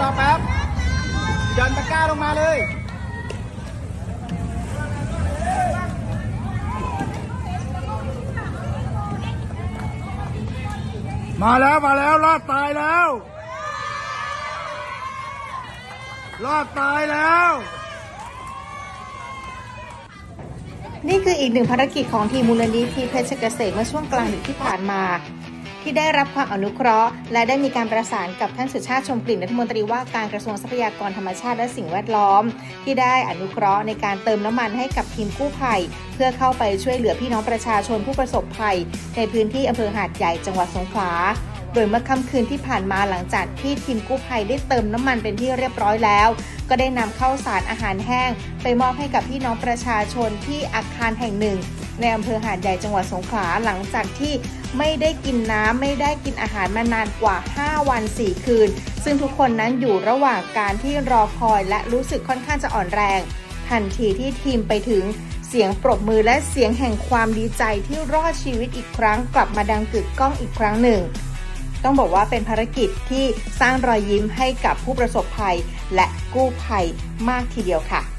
รอแป๊บยันตะก้าลงมาเลยมาแล้วมาแล้วรอดตายแล้ว รอดตายแล้ว นี่คืออีกหนึ่งภารกิจของทีมมูลนิธิเพชรเกษมเมื่อช่วงกลางดึกที่ผ่านมา ที่ได้รับความอนุเคราะห์ และได้มีการประสานกับท่านสุชาติชมกลิ่นรัฐมนตรีว่าการกระทรวงทรัพยากรธรรมชาติและสิ่งแวดล้อม ที่ได้อนุเคราะห์ในการเติมน้ำมันให้กับทีมกู้ภัย เพื่อเข้าไปช่วยเหลือพี่น้องประชาชนผู้ประสบภัย ในพื้นที่อำเภอหาดใหญ่จังหวัดสงขลา โดยเมื่อค่ำคืนที่ผ่านมาหลังจากที่ทีมกู้ภัยได้เติมน้ำมันเป็นที่เรียบร้อยแล้ว ก็ได้นำข้าวสารอาหารแห้ง ไปมอบให้กับพี่น้องประชาชนที่อาคารแห่งหนึ่ง ในอำเภอหาดใหญ่จังหวัดสงขลาหลังจากที่ไม่ได้กินน้ำไม่ได้กินอาหารมานานกว่า 5 วัน 4 คืน ซึ่งทุกคนนั้นอยู่ระหว่างการที่รอคอยและรู้สึกค่อนข้างจะอ่อนแรง ทันทีที่ทีมไปถึงเสียงปรบมือและเสียงแห่งความดีใจที่รอดชีวิตอีกครั้งกลับมาดังกึกก้องอีกครั้งหนึ่ง ต้องบอกว่าเป็นภารกิจที่สร้างรอยยิ้มให้กับผู้ประสบภัย และกู้ภัยมากทีเดียวค่ะ